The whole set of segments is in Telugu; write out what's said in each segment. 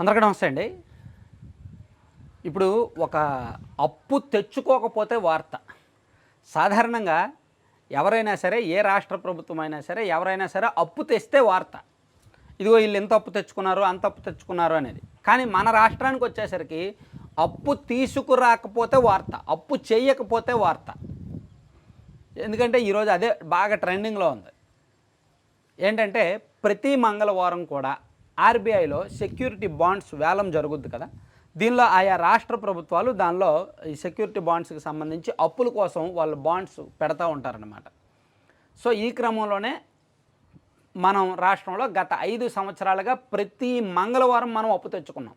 అందరికీ నమస్తే అండి. ఇప్పుడు ఒక అప్పు తెచ్చుకోకపోతే వార్త. సాధారణంగా ఎవరైనా సరే ఏ రాష్ట్ర ప్రభుత్వం అయినా సరే ఎవరైనా సరే అప్పు తెస్తే వార్త. ఇదిగో వీళ్ళు ఎంత అప్పు తెచ్చుకున్నారు అంత అప్పు తెచ్చుకున్నారు అనేది. కానీ మన రాష్ట్రానికి వచ్చేసరికి అప్పు తీసుకురాకపోతే వార్త అప్పు చేయకపోతే వార్త. ఎందుకంటే ఈరోజు అదే బాగా ట్రెండింగ్లో ఉంది. ఏంటంటే ప్రతి మంగళవారం కూడా ఆర్బీఐలో సెక్యూరిటీ బాండ్స్ వేలం జరుగుద్ది కదా. దీనిలో ఆయా రాష్ట్ర ప్రభుత్వాలు దానిలో ఈ సెక్యూరిటీ బాండ్స్కి సంబంధించి అప్పుల కోసం వాళ్ళు బాండ్స్ పెడతా ఉంటారనమాట సో ఈ క్రమంలోనే మనం రాష్ట్రంలో గత ఐదు సంవత్సరాలుగా ప్రతి మంగళవారం మనం అప్పు తెచ్చుకున్నాం.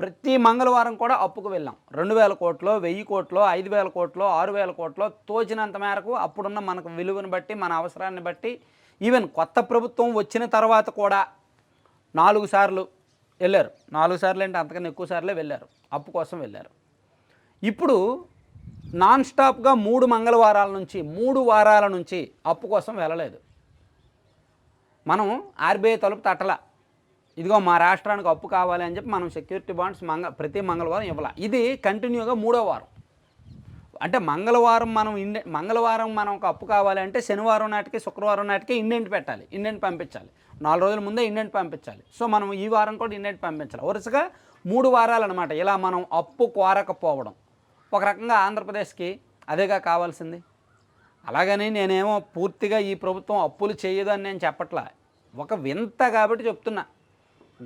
ప్రతి మంగళవారం కూడా అప్పుకు వెళ్ళాం. రెండు వేల కోట్లు వెయ్యి కోట్లు ఐదు వేల కోట్లు ఆరు వేల కోట్లు తోచినంత మేరకు అప్పుడున్న మనకు విలువను బట్టి మన అవసరాన్ని బట్టి ఈవెన్ కొత్త ప్రభుత్వం వచ్చిన తర్వాత కూడా నాలుగు సార్లు వెళ్ళారు. నాలుగు సార్లు అంటే అంతకన్నా ఎక్కువ సార్లే వెళ్ళారు. అప్పు కోసం వెళ్ళారు. ఇప్పుడు నాన్ స్టాప్గా మూడు మంగళవారాల నుంచి మూడు వారాల నుంచి అప్పు కోసం వెళ్ళలేదు. మనం ఆర్బీఐ తలుపు తట్టల. ఇదిగో మా రాష్ట్రానికి అప్పు కావాలి అని చెప్పి మనం సెక్యూరిటీ బాండ్స్ మంగ ప్రతి మంగళవారం ఇవ్వాలి. ఇది కంటిన్యూగా మూడో వారం. అంటే మంగళవారం మనం ఇండె మంగళవారం మనం ఒక అప్పు కావాలంటే శనివారం నాటికి శుక్రవారం నాటికి ఇండెంట్ పెట్టాలి ఇండెంట్ పంపించాలి. నాలుగు రోజుల ముందే ఇండెంట్ పంపించాలి. సో మనం ఈ వారం కూడా ఇండెంట్ పంపించాలి. వరుసగా మూడు వారాలు అనమాట ఇలా మనం అప్పు కోరకపోవడం. ఒక రకంగా ఆంధ్రప్రదేశ్కి అదేగా కావాల్సింది. అలాగని నేనేమో పూర్తిగా ఈ ప్రభుత్వం అప్పులు చేయదు అని నేను చెప్పట్లా. ఒక వింత కాబట్టి చెప్తున్నా.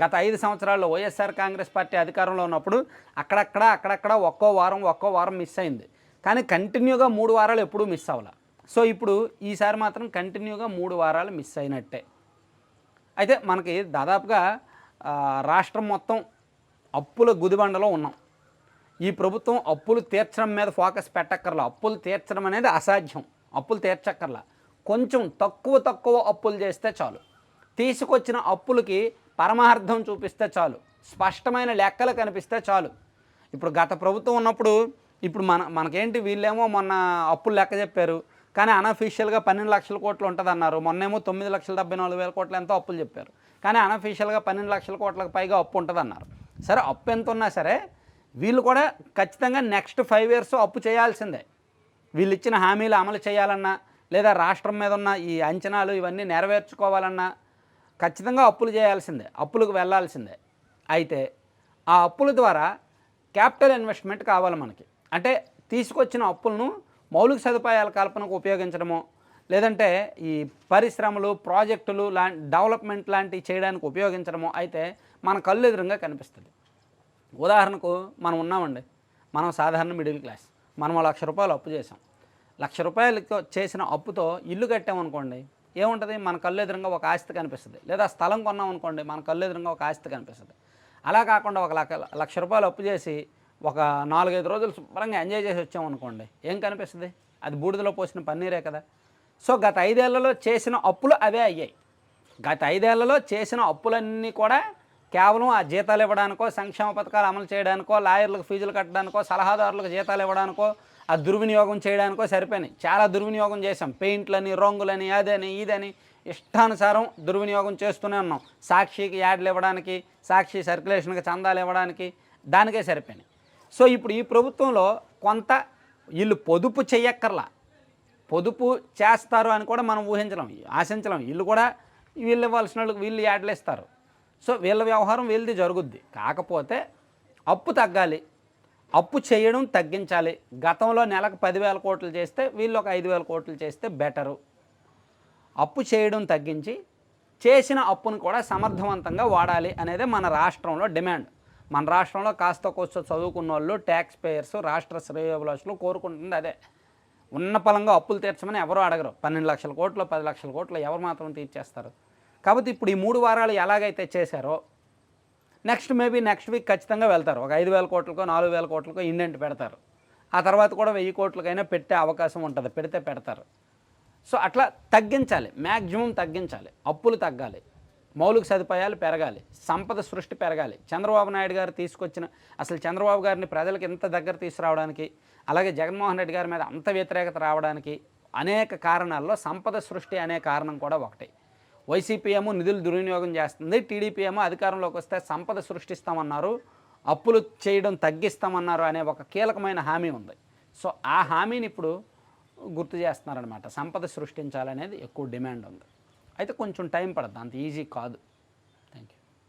గత ఐదు సంవత్సరాల్లో వైఎస్ఆర్ కాంగ్రెస్ పార్టీ అధికారంలో ఉన్నప్పుడు అక్కడక్కడ అక్కడక్కడ ఒక్కో వారం ఒక్కో వారం మిస్ అయింది. కానీ కంటిన్యూగా మూడు వారాలు ఎప్పుడూ మిస్ అవ్వాల. సో ఇప్పుడు ఈసారి మాత్రం కంటిన్యూగా మూడు వారాలు మిస్ అయినట్టే. అయితే మనకి దాదాపుగా రాష్ట్రం మొత్తం అప్పుల గుదిబండలో ఉన్నాం. ఈ ప్రభుత్వం అప్పులు తీర్చడం మీద ఫోకస్ పెట్టక్కర్లా. అప్పులు తీర్చడం అనేది అసాధ్యం. అప్పులు తీర్చక్కర్లా. కొంచెం తక్కువ తక్కువ అప్పులు చేస్తే చాలు. తీసుకొచ్చిన అప్పులకి పరమార్థం చూపిస్తే చాలు. స్పష్టమైన లెక్కలు కనిపిస్తే చాలు. ఇప్పుడు గత ప్రభుత్వం ఉన్నప్పుడు ఇప్పుడు మన మనకేంటి వీళ్ళేమో మొన్న అప్పులు లెక్క చెప్పారు. కానీ అనఫీషియల్గా పన్నెండు లక్షల కోట్లు ఉంటుంది అన్నారు మొన్నేమో తొమ్మిది లక్షల డెబ్బై నాలుగు వేల కోట్లు ఎంతో అప్పులు చెప్పారు. కానీ అనఫీషియల్గా పన్నెండు లక్షల కోట్లకు పైగా అప్పు ఉంటుంది అన్నారు సరే అప్పు ఎంత ఉన్నా సరే వీళ్ళు కూడా ఖచ్చితంగా నెక్స్ట్ ఫైవ్ ఇయర్స్ అప్పు చేయాల్సిందే. వీళ్ళు ఇచ్చిన హామీలు అమలు చేయాలన్నా లేదా రాష్ట్రం మీద ఉన్న ఈ అంచనాలు ఇవన్నీ నెరవేర్చుకోవాలన్నా ఖచ్చితంగా అప్పులు చేయాల్సిందే. అప్పులకు వెళ్ళాల్సిందే అయితే ఆ అప్పుల ద్వారా క్యాపిటల్ ఇన్వెస్ట్మెంట్ కావాలి మనకి. అంటే తీసుకొచ్చిన అప్పులను మౌలిక సదుపాయాల కల్పనకు ఉపయోగించడము లేదంటే ఈ పరిశ్రమలు ప్రాజెక్టులు లా డెవలప్మెంట్ లాంటివి చేయడానికి ఉపయోగించడము అయితే మన కళ్ళు ఎదురుగా కనిపిస్తుంది. ఉదాహరణకు మనం ఉన్నామండి. మనం సాధారణ మిడిల్ క్లాస్. మనం లక్ష రూపాయలు అప్పు చేసాం లక్ష రూపాయలతో చేసిన అప్పుతో ఇల్లు కట్టామనుకోండి ఏముంటుంది? మన కళ్ళు ఎదురుగా ఒక ఆస్తి కనిపిస్తుంది. లేదా స్థలం కొన్నాం అనుకోండి మన కళ్ళు ఎదురుగా ఒక ఆస్తి కనిపిస్తుంది. అలా కాకుండా ఒక లక్ష లక్ష రూపాయలు అప్పు చేసి ఒక నాలుగైదు రోజులు శుభ్రంగా ఎంజాయ్ చేసి వచ్చామనుకోండి ఏం కనిపిస్తుంది? అది బూడిదలో పోసిన పన్నీరే కదా. సో గత ఐదేళ్ళలో చేసిన అప్పులు అవే అయ్యాయి. గత ఐదేళ్ళలో చేసిన అప్పులన్నీ కూడా కేవలం ఆ జీతాలు ఇవ్వడానికో సంక్షేమ పథకాలు అమలు చేయడానికో లాయర్లకు ఫీజులు కట్టడానికో సలహాదారులకు జీతాలు ఇవ్వడానికో ఆ దుర్వినియోగం చేయడానికో సరిపోయినాయి. చాలా దుర్వినియోగం చేసాం పెయింట్లని రంగులని అదని ఇదని ఇష్టానుసారం దుర్వినియోగం చేస్తూనే ఉన్నాం. సాక్షికి యాడ్లు ఇవ్వడానికి సాక్షి సర్క్యులేషన్కి చందాలు ఇవ్వడానికి దానికే సరిపోయినాయి. సో ఇప్పుడు ఈ ప్రభుత్వంలో కొంత వీళ్ళు పొదుపు చేయక్కర్లా పొదుపు చేస్తారు అని కూడా మనం ఊహించలేం. ఆశించలేం. వీళ్ళు కూడా వీళ్ళు ఇవ్వాల్సిన వాళ్ళకి వీళ్ళు యాడ్లు సో వీళ్ళ వ్యవహారం వీళ్ళది జరుగుద్ది. కాకపోతే అప్పు తగ్గాలి. అప్పు చేయడం తగ్గించాలి. గతంలో నెలకు పదివేల కోట్లు చేస్తే వీళ్ళు ఒక ఐదు వేల కోట్లు చేస్తే బెటరు. అప్పు చేయడం తగ్గించి చేసిన అప్పును కూడా సమర్థవంతంగా వాడాలి అనేది మన రాష్ట్రంలో డిమాండ్. మన రాష్ట్రంలో కాస్త కోస్త చదువుకున్న వాళ్ళు ట్యాక్స్ పేయర్స్ రాష్ట్ర శ్రేయోభిలాషులు కోరుకుంటుంది అదే. ఉన్న పలంగా అప్పులు తీర్చమని ఎవరు అడగరు. పన్నెండు లక్షల కోట్లు పది లక్షల కోట్లు ఎవరు మాత్రం తీర్చేస్తారు. కాబట్టి ఇప్పుడు ఈ మూడు వారాలు ఎలాగైతే చేశారో నెక్స్ట్ మేబీ నెక్స్ట్ వీక్ ఖచ్చితంగా వెళ్తారు. ఒక ఐదు వేల కోట్లకో నాలుగు వేల కోట్లకో ఇండెంట్ పెడతారు. ఆ తర్వాత కూడా వెయ్యి కోట్లకైనా పెట్టే అవకాశం ఉంటుంది పెడితే పెడతారు. సో అట్లా తగ్గించాలి. మ్యాక్సిమం తగ్గించాలి. అప్పులు తగ్గాలి. మౌలిక సదుపాయాలు పెరగాలి సంపద సృష్టి పెరగాలి. చంద్రబాబు నాయుడు గారు తీసుకొచ్చిన అసలు చంద్రబాబు గారిని ప్రజలకు ఇంత దగ్గర తీసుకురావడానికి అలాగే జగన్మోహన్ రెడ్డి గారి మీద అంత వ్యతిరేకత రావడానికి అనేక కారణాల్లో సంపద సృష్టి అనే కారణం కూడా ఒకటి. వైసీపీ ఏమో నిధులు దుర్వినియోగం చేస్తుంది టీడీపీ ఏమో అధికారంలోకి వస్తే సంపద సృష్టిస్తామన్నారు అప్పులు చేయడం తగ్గిస్తామన్నారు అనే ఒక కీలకమైన హామీ ఉంది. సో ఆ హామీని ఇప్పుడు గుర్తు చేస్తున్నారనమాట సంపద సృష్టించాలనేది ఎక్కువ డిమాండ్ ఉంది. అయితే కొంచెం టైం పడుతుంది అంత ఈజీ కాదు.